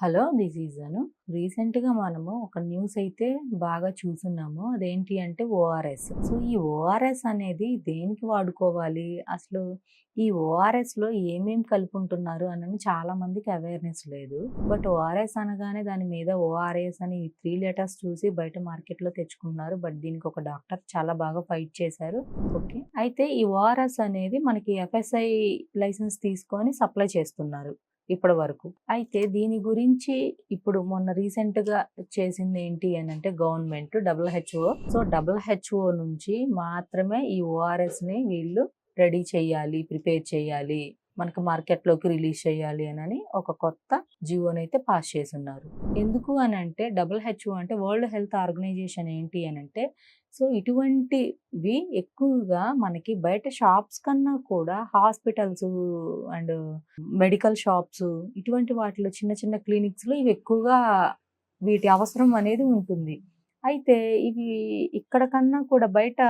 Hello this is అను రీసెంట్గా మనము ఒక న్యూస్ అయితే బాగా చూసున్నాము. అదేంటి అంటే ఓఆర్ఎస్. సో ఈ ఓఆర్ఎస్ అనేది దేనికి వాడుకోవాలి? అసలు ఈ ఓఆర్ఎస్లో ఏమేం కలుపుంటున్నారు అని చాలా మందికి అవేర్నెస్ లేదు. బట్ ఓఆర్ఎస్ అనగానే దాని మీద ఓఆర్ఎస్ అని త్రీ లెటర్స్ చూసి బయట మార్కెట్లో తెచ్చుకుంటున్నారు. తెచ్చుకున్నారు బట్ దీనికి ఒక డాక్టర్ చాలా బాగా ఫైట్ చేశారు. ఓకే. అయితే ఈ ఓఆర్ఎస్ అనేది మనకి ఎఫ్ఎస్ఐ లైసెన్స్ తీసుకొని సప్లై చేస్తున్నారు. ఇప్పటి వరకు. అయితే దీని గురించి ఇప్పుడు మొన్న రీసెంట్గా చేసింది ఏంటి అని అంటే government W H O so W H O నుంచి మాత్రమే ఈ ఓఆర్ఎస్ని వీళ్ళు రెడీ చేయాలి ప్రిపేర్ చేయాలి. మనకు మార్కెట్లోకి రిలీజ్ చేయాలి అని ఒక కొత్త జీవోని అయితే పాస్ చేస్తున్నారు. ఎందుకు అని అంటే డబుల్ హెచ్ఓ అంటే వరల్డ్ హెల్త్ ఆర్గనైజేషన్ ఏంటి అని అంటే సో ఇటువంటివి ఎక్కువగా మనకి బయట షాప్స్ కన్నా కూడా హాస్పిటల్స్ అండ్ మెడికల్ షాప్స్ ఇటువంటి వాటిలో చిన్న చిన్న క్లినిక్స్లో ఇవి ఎక్కువగా వీటి అవసరం అనేది ఉంటుంది. అయితే ఇవి ఇక్కడ కన్నా కూడా బయట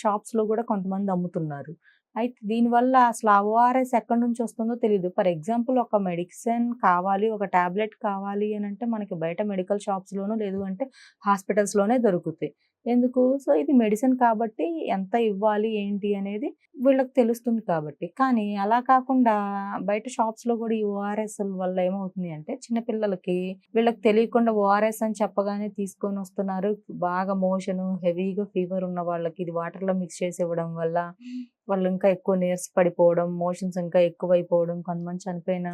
షాప్స్లో కూడా కొంతమంది అమ్ముతున్నారు. అయితే దీనివల్ల అసలు ఆ ఓఆర్ఎస్ ఎక్కడి నుంచి వస్తుందో తెలియదు ఫర్ ఎగ్జాంపుల్ ఒక మెడిసిన్ కావాలి ఒక టాబ్లెట్ కావాలి అని అంటే మనకి బయట మెడికల్ షాప్స్లోనూ లేదు అంటే హాస్పిటల్స్లోనే దొరుకుతాయి. ఎందుకు? సో ఇది మెడిసిన్ కాబట్టి ఎంత ఇవ్వాలి ఏంటి అనేది వీళ్ళకి తెలుస్తుంది కాబట్టి. కానీ అలా కాకుండా బయట షాప్స్లో కూడా ఈ ఓఆర్ఎస్ వల్ల ఏమవుతుంది అంటే చిన్నపిల్లలకి వీళ్ళకి తెలియకుండా ఓఆర్ఎస్ అని చెప్పగానే తీసుకొని వస్తున్నారు. బాగా మోషన్ హెవీగా ఫీవర్ ఉన్న వాళ్ళకి ఇది వాటర్లో మిక్స్ చేసి ఇవ్వడం వల్ల. వాళ్ళు ఇంకా ఎక్కువ నీరస పడిపోవడం మోషన్స్ ఇంకా ఎక్కువైపోవడం కొంతమంది చనిపోయిన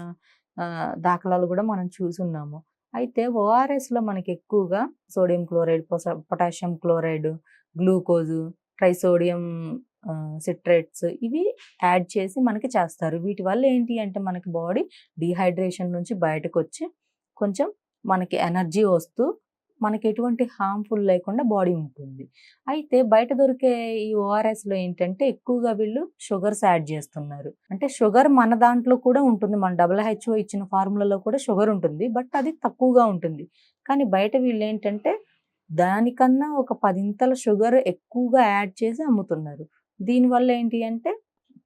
దాఖలాలు కూడా మనం చూసున్నాము. అయితే ఓఆర్ఎస్లో మనకి ఎక్కువగా sodium chloride potassium chloride glucose trisodium citrates ఇవి యాడ్ చేసి మనకి చేస్తారు. వీటి వల్ల ఏంటి అంటే మనకి బాడీ డిహైడ్రేషన్ నుంచి బయటకు వచ్చి కొంచెం మనకి ఎనర్జీ వస్తూ మనకి ఎటువంటి హార్మ్ఫుల్ లేకుండా బాడీ ఉంటుంది. అయితే బయట దొరికే ఈ ఓఆర్ఎస్లో ఏంటంటే ఎక్కువగా వీళ్ళు షుగర్స్ యాడ్ చేస్తున్నారు. అంటే షుగర్ మన దాంట్లో కూడా ఉంటుంది. మన డబుల్ హెచ్ఓ ఇచ్చిన ఫార్ములాలో కూడా షుగర్ ఉంటుంది. బట్ అది తక్కువగా ఉంటుంది. కానీ బయట వీళ్ళు ఏంటంటే దానికన్నా ఒక పదింతల షుగర్ ఎక్కువగా యాడ్ చేసి అమ్ముతున్నారు. దీనివల్ల ఏంటి అంటే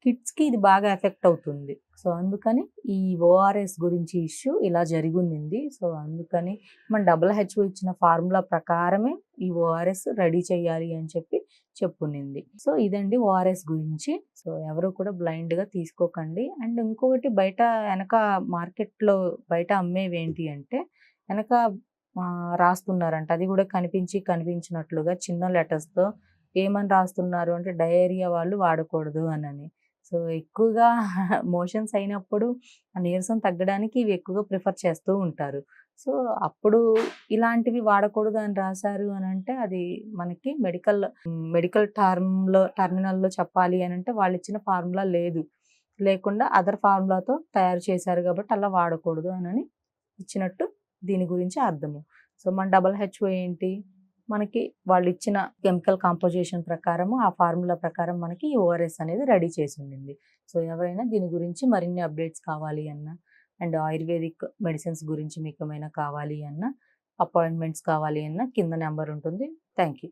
కిడ్స్కి ఇది బాగా ఎఫెక్ట్ అవుతుంది. సో అందుకని ఈ ఓఆర్ఎస్ గురించి ఇష్యూ ఇలా జరిగింది. సో అందుకని మన డబుల్ హెచ్ఓ ఇచ్చిన ఫార్ములా ప్రకారమే ఈ ఓఆర్ఎస్ రెడీ చేయాలి అని చెప్పి చెప్పునింది. సో ఇదండి ఓఆర్ఎస్ గురించి. సో ఎవరు కూడా బ్లైండ్గా తీసుకోకండి. అండ్ ఇంకొకటి బయట వెనక మార్కెట్లో బయట అమ్మేవి ఏంటి అంటే వెనక రాస్తున్నారంట. అది కూడా కనిపించి కనిపించినట్లుగా చిన్న లెటర్స్తో ఏమని రాస్తున్నారు అంటే డయేరియా వాళ్ళు వాడకూడదు అని. సో ఎక్కువగా మోషన్స్ అయినప్పుడు ఆ నీరసం తగ్గడానికి ఇవి ఎక్కువగా ప్రిఫర్ చేస్తూ ఉంటారు. సో అప్పుడు ఇలాంటివి వాడకూడదు అని రాశారు అని అంటే అది మనకి మెడికల్ మెడికల్ టర్మ్లో టర్మినల్లో చెప్పాలి అని అంటే వాళ్ళు ఇచ్చిన ఫార్ములా లేదు. లేకుండా అదర్ ఫార్ములాతో తయారు చేశారు కాబట్టి అలా వాడకూడదు అని ఇచ్చినట్టు దీని గురించి అర్థము. సో మన డబల్ హెచ్ఓ ఏంటి? మనకి వాళ్ళు ఇచ్చిన కెమికల్ కాంపోజిషన్ ప్రకారము ఆ ఫార్ములా ప్రకారం మనకి ఈ ఓఆర్ఎస్ అనేది రెడీ చేసి ఉండింది. సో ఎవరైనా దీని గురించి మరిన్ని అప్డేట్స్ కావాలి అన్న అండ్ ఆయుర్వేదిక్ మెడిసిన్స్ గురించి మీకు ఏమైనా కావాలి అన్న అపాయింట్మెంట్స్ కావాలి అన్న కింద నెంబర్ ఉంటుంది. Thank you